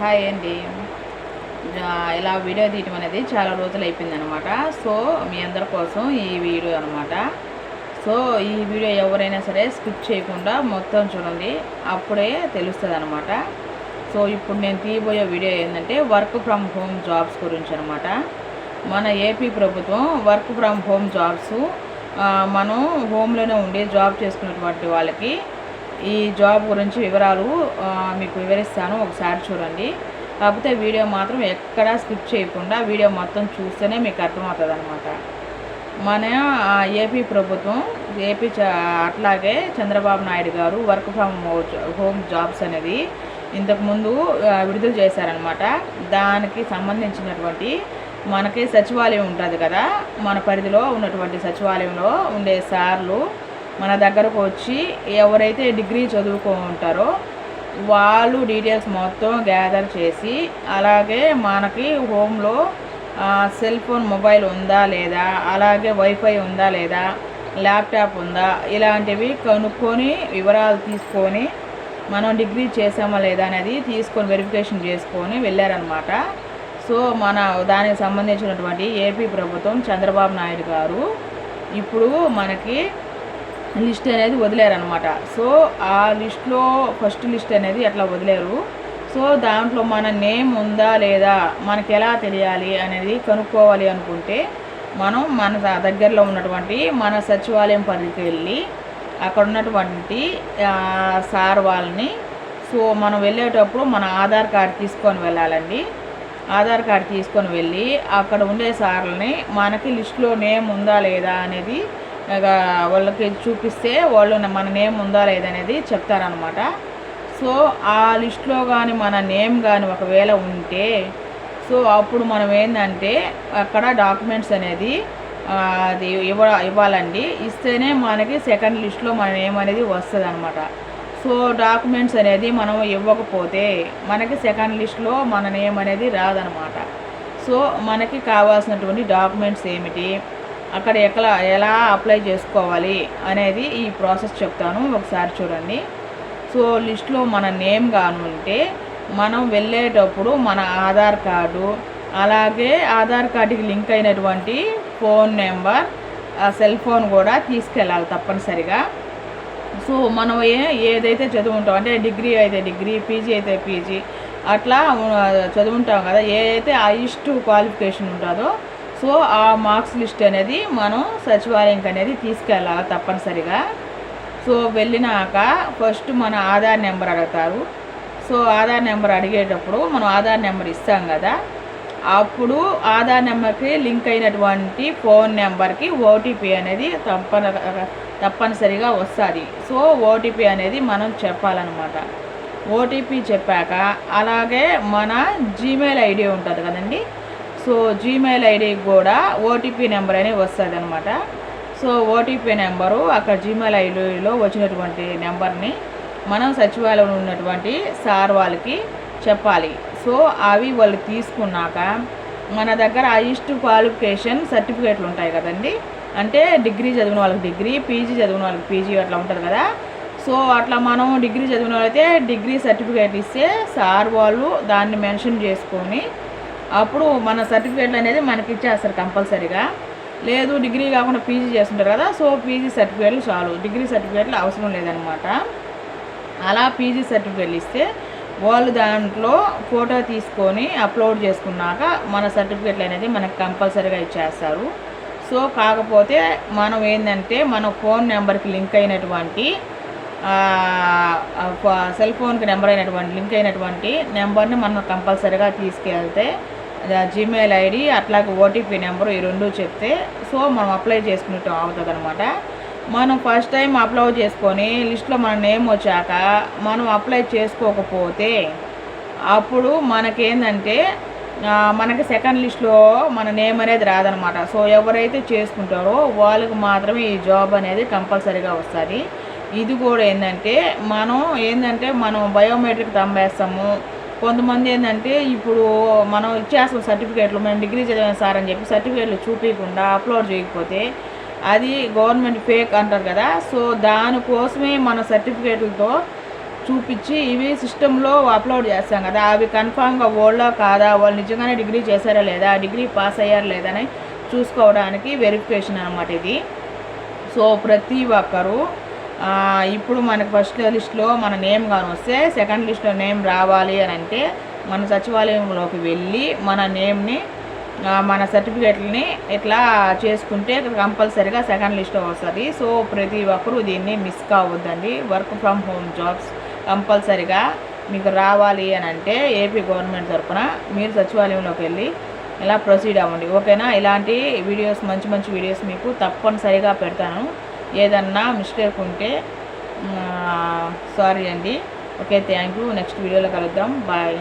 Hi అండి. ఇలా video తీయటం అనేది చాలా రోజులు అయిపోయింది అనమాట సో మీ అందరి కోసం ఈ వీడియో అనమాట సో ఈ వీడియో ఎవరైనా సరే స్కిప్ చేయకుండా మొత్తం చూడండి. అప్పుడే తెలుస్తుంది అనమాట సో ఇప్పుడు నేను తీయబోయే వీడియో ఏంటంటే వర్క్ ఫ్రమ్ హోమ్ జాబ్స్ గురించి అనమాట మన ఏపీ ప్రభుత్వం వర్క్ ఫ్రమ్ హోమ్ జాబ్స్ మనం హోమ్లోనే ఉండి జాబ్ చేసుకున్నటువంటి వాళ్ళకి ఈ జాబ్ గురించి వివరాలు మీకు వివరిస్తాను. ఒకసారి చూడండి. కాకపోతే వీడియో మాత్రం ఎక్కడా స్కిప్ చేయకుండా వీడియో మొత్తం చూస్తేనే మీకు అర్థమవుతుంది అనమాట మన ఏపీ ప్రభుత్వం ఏపీ అట్లాగే చంద్రబాబు నాయుడు గారు వర్క్ ఫ్రమ్ హోమ్ జాబ్స్ అనేది ఇంతకుముందు విడుదల చేశారనమాట దానికి సంబంధించినటువంటి మనకి సచివాలయం ఉంటుంది కదా మన పరిధిలో ఉన్నటువంటి సచివాలయంలో ఉండే సార్లు మన దగ్గరకు వచ్చి ఎవరైతే డిగ్రీ చదువుకో ఉంటారో వాళ్ళు డీటెయిల్స్ మొత్తం గ్యాదర్ చేసి అలాగే మనకి హోమ్లో సెల్ ఫోన్ మొబైల్ ఉందా లేదా అలాగే వైఫై ఉందా లేదా ల్యాప్టాప్ ఉందా ఇలాంటివి కనుక్కొని వివరాలు తీసుకొని మనం డిగ్రీ చేసామా లేదా అనేది తీసుకొని వెరిఫికేషన్ చేసుకొని వెళ్ళారనమాట సో మన దానికి సంబంధించినటువంటి ఏపీ ప్రభుత్వం చంద్రబాబు నాయుడు గారు ఇప్పుడు మనకి లిస్ట్ అనేది వదిలేరనమాట సో ఆ లిస్ట్లో ఫస్ట్ లిస్ట్ అనేది అట్లా వదిలేరు. సో దాంట్లో మన నేమ్ ఉందా లేదా మనకి ఎలా తెలియాలి అనేది కనుక్కోవాలి అనుకుంటే మనం మన దగ్గరలో ఉన్నటువంటి మన సచివాలయం పరిధికి వెళ్ళి అక్కడ ఉన్నటువంటి సార్ వాళ్ళని సో మనం వెళ్ళేటప్పుడు మన ఆధార్ కార్డు తీసుకొని వెళ్ళాలండి. ఆధార్ కార్డు తీసుకొని వెళ్ళి అక్కడ ఉండే సార్లని మనకి లిస్టులో నేమ్ ఉందా లేదా అనేది వాళ్ళకి చూపిస్తే వాళ్ళు మన నేమ్ ఉందా లేదనేది చెప్తారనమాట సో ఆ లిస్ట్లో కానీ మన నేమ్ కానీ ఒకవేళ ఉంటే సో అప్పుడు మనం ఏంటంటే అక్కడ డాక్యుమెంట్స్ అనేది అది ఇవ్వ ఇవ్వాలండి. ఇస్తేనే మనకి సెకండ్ లిస్ట్లో మన నేమ్ అనేది వస్తుంది అనమాట సో డాక్యుమెంట్స్ అనేది మనం ఇవ్వకపోతే మనకి సెకండ్ లిస్ట్లో మన నేమ్ అనేది రాదనమాట సో మనకి కావాల్సినటువంటి డాక్యుమెంట్స్ ఏమిటి? అక్కడ ఎక్కడ ఎలా అప్లై చేసుకోవాలి అనేది ఈ ప్రాసెస్ చెప్తాను. ఒకసారి చూడండి. సో లిస్ట్లో మన నేమ్ కానుంటే ఉంటే మనం వెళ్ళేటప్పుడు మన ఆధార్ కార్డు అలాగే ఆధార్ కార్డుకి లింక్ అయినటువంటి ఫోన్ నెంబర్ ఆ సెల్ ఫోన్ కూడా తీసుకెళ్ళాలి తప్పనిసరిగా. సో మనం ఏ ఏదైతే చదువుంటాం అంటే డిగ్రీ అయితే డిగ్రీ పీజీ అయితే పీజీ అట్లా చదువుంటాం కదా ఏ అయితే హైయెస్ట్ క్వాలిఫికేషన్ ఉంటుందో సో ఆ మార్క్స్ లిస్ట్ అనేది మనం సచివాలయంకి అనేది తీసుకెళ్ళాలి తప్పనిసరిగా. సో వెళ్ళినాక ఫస్ట్ మన ఆధార్ నెంబర్ అడుగుతారు. సో ఆధార్ నెంబర్ అడిగేటప్పుడు మనం ఆధార్ నెంబర్ ఇస్తాం కదా. అప్పుడు ఆధార్ నెంబర్కి లింక్ అయినటువంటి ఫోన్ నెంబర్కి ఓటీపీ అనేది తప్పన తప్పనిసరిగా వస్తుంది. సో ఓటీపీ అనేది మనం చెప్పాలన్నమాట. ఓటీపీ చెప్పాక అలాగే మన జీమెయిల్ ఐడి ఉంటుంది కదండి. సో జీమెయిల్ ఐడికి కూడా ఓటీపీ నెంబర్ అనేది వస్తుంది అనమాట సో ఓటీపీ నెంబరు అక్కడ జీమెయిల్ ఐడిలో వచ్చినటువంటి నెంబర్ని మనం సచివాలయంలో ఉన్నటువంటి సార్ వాళ్ళకి చెప్పాలి. సో అవి వాళ్ళు తీసుకున్నాక మన దగ్గర హైయెస్ట్ క్వాలిఫికేషన్ సర్టిఫికేట్లు ఉంటాయి కదండి. అంటే డిగ్రీ చదివిన వాళ్ళకి డిగ్రీ పీజీ చదివిన వాళ్ళకి పీజీ అట్లా ఉంటుంది కదా. సో అట్లా మనం డిగ్రీ చదివిన వాళ్ళైతే డిగ్రీ సర్టిఫికేట్ ఇస్తే సార్ వాళ్ళు దాన్ని మెన్షన్ చేసుకొని అప్పుడు మన సర్టిఫికేట్లు అనేది మనకి ఇచ్చేస్తారు కంపల్సరీగా. లేదు డిగ్రీ కాకుండా పీజీ చేస్తుంటారు కదా సో పీజీ సర్టిఫికేట్లు చాలు. డిగ్రీ సర్టిఫికేట్లు అవసరం లేదనమాట అలా పీజీ సర్టిఫికేట్లు ఇస్తే వాళ్ళు దాంట్లో ఫోటో తీసుకొని అప్లోడ్ చేసుకున్నాక మన సర్టిఫికేట్లు అనేది మనకు కంపల్సరీగా ఇచ్చేస్తారు. సో కాకపోతే మనం ఏంటంటే మన ఫోన్ నెంబర్కి లింక్ అయినటువంటి సెల్ ఫోన్కి నెంబర్ అయినటువంటి లింక్ అయినటువంటి నెంబర్ని మనం కంపల్సరీగా తీసుకెళ్తే జీమెయిల్ ఐడి అట్లాగే ఓటీపీ నెంబరు ఈ రెండు చెప్తే సో మనం అప్లై చేసుకున్నట్టు అవుతుంది అనమాట మనం ఫస్ట్ టైం అప్లోడ్ చేసుకొని లిస్ట్లో మన నేమ్ వచ్చాక మనం అప్లై చేసుకోకపోతే అప్పుడు మనకేందంటే మనకి సెకండ్ లిస్ట్లో మన నేమ్ అనేది రాదనమాట సో ఎవరైతే చేసుకుంటారో వాళ్ళకి మాత్రమే ఈ జాబ్ అనేది కంపల్సరీగా వస్తుంది. ఇది కూడా ఏంటంటే మనం ఏంటంటే మనం బయోమెట్రిక్ తమ్మేస్తాము. కొంతమంది ఏంటంటే ఇప్పుడు మనం ఇచ్చేస్తాం సర్టిఫికేట్లు మేము డిగ్రీ చదివాం సార్ అని చెప్పి సర్టిఫికేట్లు చూపించకుండా అప్లోడ్ చేయకపోతే అది గవర్నమెంట్ ఫేక్ అంటారు కదా. సో దానికోసమే మన సర్టిఫికేట్లతో చూపించి ఇవి సిస్టంలో అప్లోడ్ చేస్తాం కదా. అవి కన్ఫామ్గా ఓల్డా కాదా? వాళ్ళు నిజంగానే డిగ్రీ చేశారా లేదా? డిగ్రీ పాస్ అయ్యారా లేదా అని చూసుకోవడానికి వెరిఫికేషన్ అనమాట ఇది. సో ప్రతి ఒక్కరు ఇప్పుడు మనకు ఫస్ట్ లిస్ట్లో మన నేమ్ కానీ వస్తే సెకండ్ లిస్ట్లో నేమ్ రావాలి అని అంటే మన సచివాలయంలోకి వెళ్ళి మన నేమ్ని మన సర్టిఫికేట్లని ఇట్లా చేసుకుంటే కంపల్సరీగా సెకండ్ లిస్ట్లో వస్తుంది. సో ప్రతి ఒక్కరూ దీన్ని మిస్ కావద్దండి. వర్క్ ఫ్రమ్ హోమ్ జాబ్స్ కంపల్సరీగా మీకు రావాలి అని అంటే ఏపీ గవర్నమెంట్ తరఫున మీరు సచివాలయంలోకి వెళ్ళి ఇలా ప్రొసీడ్ అవ్వండి. ఓకేనా? ఇలాంటి వీడియోస్ మంచి మంచి వీడియోస్ మీకు తప్పనిసరిగా పెడతాను. ఏదన్నా మిస్టేక్ ఉంటే సారీ అండి. Okay thank you. నెక్స్ట్ వీడియోలో కలుద్దాం. బాయ్.